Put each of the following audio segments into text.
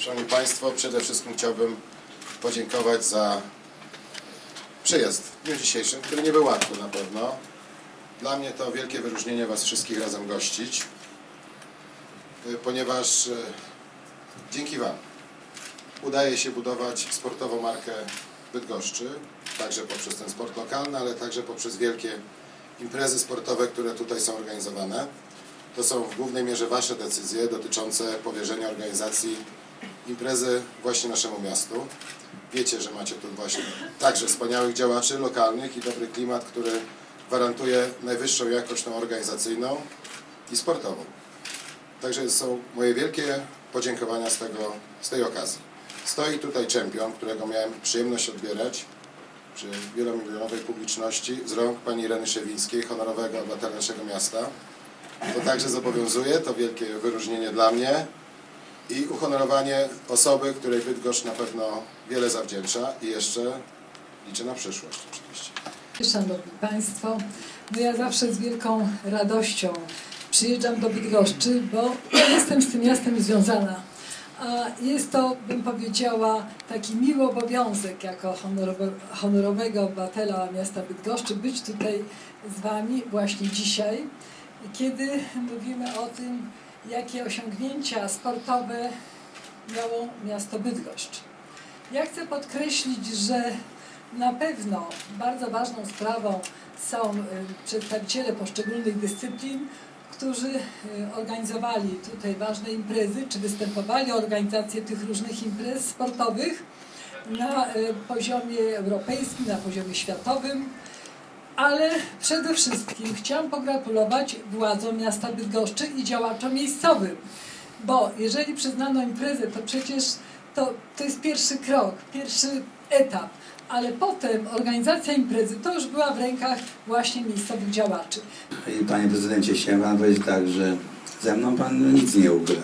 Szanowni Państwo, przede wszystkim chciałbym podziękować za przyjazd w dniu dzisiejszym, który nie był łatwy na pewno. Dla mnie to wielkie wyróżnienie Was wszystkich razem gościć, y, ponieważ y, dzięki Wam udaje się budować sportową markę Bydgoszczy, także poprzez ten sport lokalny, ale także poprzez wielkie imprezy sportowe, które tutaj są organizowane. To są w głównej mierze Wasze decyzje dotyczące powierzenia organizacji imprezy właśnie naszemu miastu. Wiecie, że macie tu właśnie także wspaniałych działaczy lokalnych i dobry klimat, który gwarantuje najwyższą jakość tą organizacyjną i sportową. Także są moje wielkie podziękowania z, tego, z tej okazji. Stoi tutaj czempion, którego miałem przyjemność odbierać przy wielomilionowej publiczności z rąk pani Ireny Szewińskiej, honorowego obywatela naszego miasta. To także zobowiązuje, to wielkie wyróżnienie dla mnie i uhonorowanie osoby, której Bydgoszcz na pewno wiele zawdzięcza i jeszcze liczę na przyszłość oczywiście. Szanowni Państwo, no ja zawsze z wielką radością przyjeżdżam do Bydgoszczy, bo jestem z tym miastem związana. A jest to, bym powiedziała, taki miły obowiązek jako honorowe, honorowego obywatela miasta Bydgoszczy być tutaj z Wami właśnie dzisiaj, kiedy mówimy o tym, jakie osiągnięcia sportowe miało miasto Bydgoszcz. Ja chcę podkreślić, że na pewno bardzo ważną sprawą są y, przedstawiciele poszczególnych dyscyplin, którzy y, organizowali tutaj ważne imprezy, czy występowali o organizację tych różnych imprez sportowych na y, poziomie europejskim, na poziomie światowym. Ale przede wszystkim chciałam pogratulować władzom miasta Bydgoszczy i działaczom miejscowym, bo jeżeli przyznano imprezę, to przecież to, to jest pierwszy krok, pierwszy etap, ale potem organizacja imprezy to już była w rękach właśnie miejscowych działaczy. Panie prezydencie, chciałem Pan powiedzieć tak, że ze mną Pan nic nie ugra.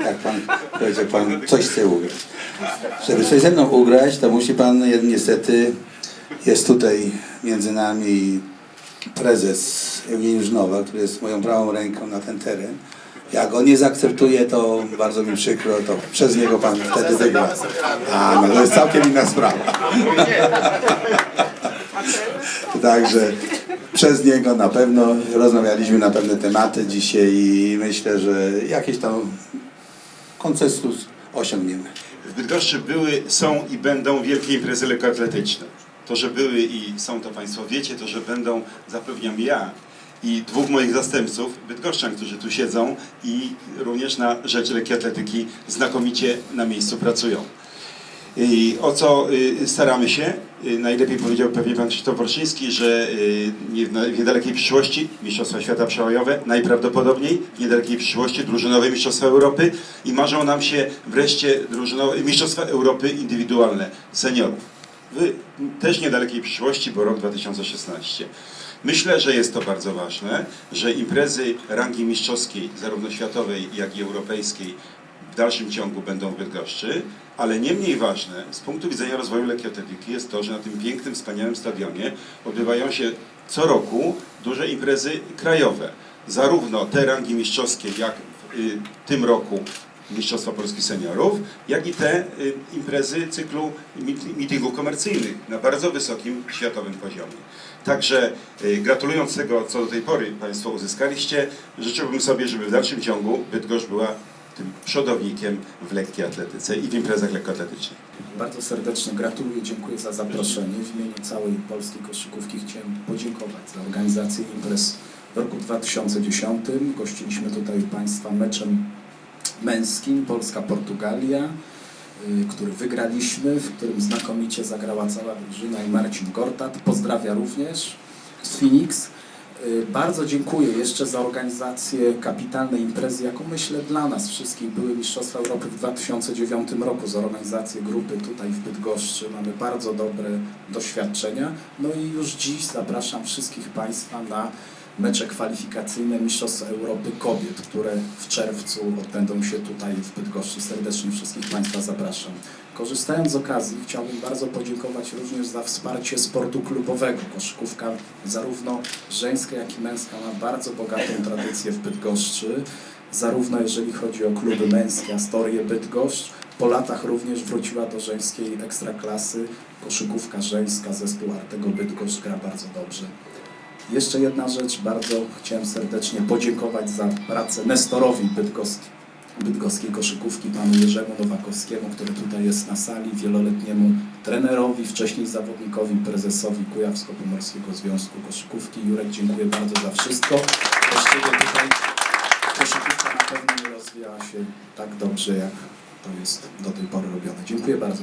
E, Jak Pan powiedział, Pan coś chce ugrać. Żeby coś ze mną ugrać, to musi Pan niestety, jest tutaj między nami prezes Eugeniusz Nowak, który jest moją prawą ręką na ten teren. Jak on nie zaakceptuje, to bardzo mi przykro, to przez niego Pan wtedy wygra. A, no to jest całkiem inna sprawa. Także przez niego na pewno rozmawialiśmy na pewne tematy dzisiaj i myślę, że jakiś tam konsensus osiągniemy. W Bydgoszczy były, są i będą wielkie imprezy lekkoatletyczne. To, że były i są, to Państwo wiecie, to, że będą, zapewniam ja i dwóch moich zastępców, bydgoszczan, którzy tu siedzą i również na rzecz lekkiej atletyki znakomicie na miejscu pracują. I o co y, staramy się? Y, Najlepiej powiedział pewnie pan Krzysztof Worszyński, że y, w niedalekiej przyszłości Mistrzostwa Świata Przełajowe, najprawdopodobniej w niedalekiej przyszłości drużynowe Mistrzostwa Europy i marzą nam się wreszcie drużynowe, Mistrzostwa Europy indywidualne seniorów. W też niedalekiej przyszłości, bo rok 2016. Myślę, że jest to bardzo ważne, że imprezy rangi mistrzowskiej, zarówno światowej, jak i europejskiej, w dalszym ciągu będą w Bydgoszczy, ale nie mniej ważne z punktu widzenia rozwoju atletyki jest to, że na tym pięknym, wspaniałym stadionie odbywają się co roku duże imprezy krajowe. Zarówno te rangi mistrzowskie, jak w y, tym roku Mistrzostwa Polski Seniorów, jak i te y, imprezy cyklu mit- meetingów komercyjnych na bardzo wysokim światowym poziomie. Także y, gratulując tego, co do tej pory Państwo uzyskaliście, życzyłbym sobie, żeby w dalszym ciągu Bydgoszcz była tym przodownikiem w lekkiej atletyce i w imprezach lekkoatletycznych. Bardzo serdecznie gratuluję, dziękuję za zaproszenie. W imieniu całej polskiej koszykówki chciałem podziękować za organizację imprez w roku 2010. Gościliśmy tutaj Państwa meczem męskim Polska-Portugalia, y, który wygraliśmy, w którym znakomicie zagrała cała drużyna i Marcin Gortat. Pozdrawia również z Phoenix. Y, Bardzo dziękuję jeszcze za organizację kapitalnej imprezy, jaką myślę dla nas wszystkich były Mistrzostwa Europy w 2009 roku, z organizację grupy tutaj w Bydgoszczy. Mamy bardzo dobre doświadczenia. No i już dziś zapraszam wszystkich Państwa na mecze kwalifikacyjne Mistrzostw Europy Kobiet, które w czerwcu odbędą się tutaj w Bydgoszczy. Serdecznie wszystkich Państwa zapraszam. Korzystając z okazji, chciałbym bardzo podziękować również za wsparcie sportu klubowego. Koszykówka zarówno żeńska, jak i męska ma bardzo bogatą tradycję w Bydgoszczy. zarówno jeżeli chodzi o kluby męskie, Astorię, Bydgoszcz, po latach również wróciła do żeńskiej ekstraklasy, koszykówka żeńska, zespół Artego Bydgoszcz gra bardzo dobrze. Jeszcze jedna rzecz, bardzo chciałem serdecznie podziękować za pracę Nestorowi Bydgoski, bydgoskiej koszykówki, panu Jerzemu Nowakowskiemu, który tutaj jest na sali, wieloletniemu trenerowi, wcześniej zawodnikowi, prezesowi Kujawsko-Pomorskiego Związku Koszykówki. Jurek, dziękuję bardzo za wszystko. Właściwie tutaj koszykówka na pewno nie rozwijała się tak dobrze, jak to jest do tej pory robione. Dziękuję bardzo.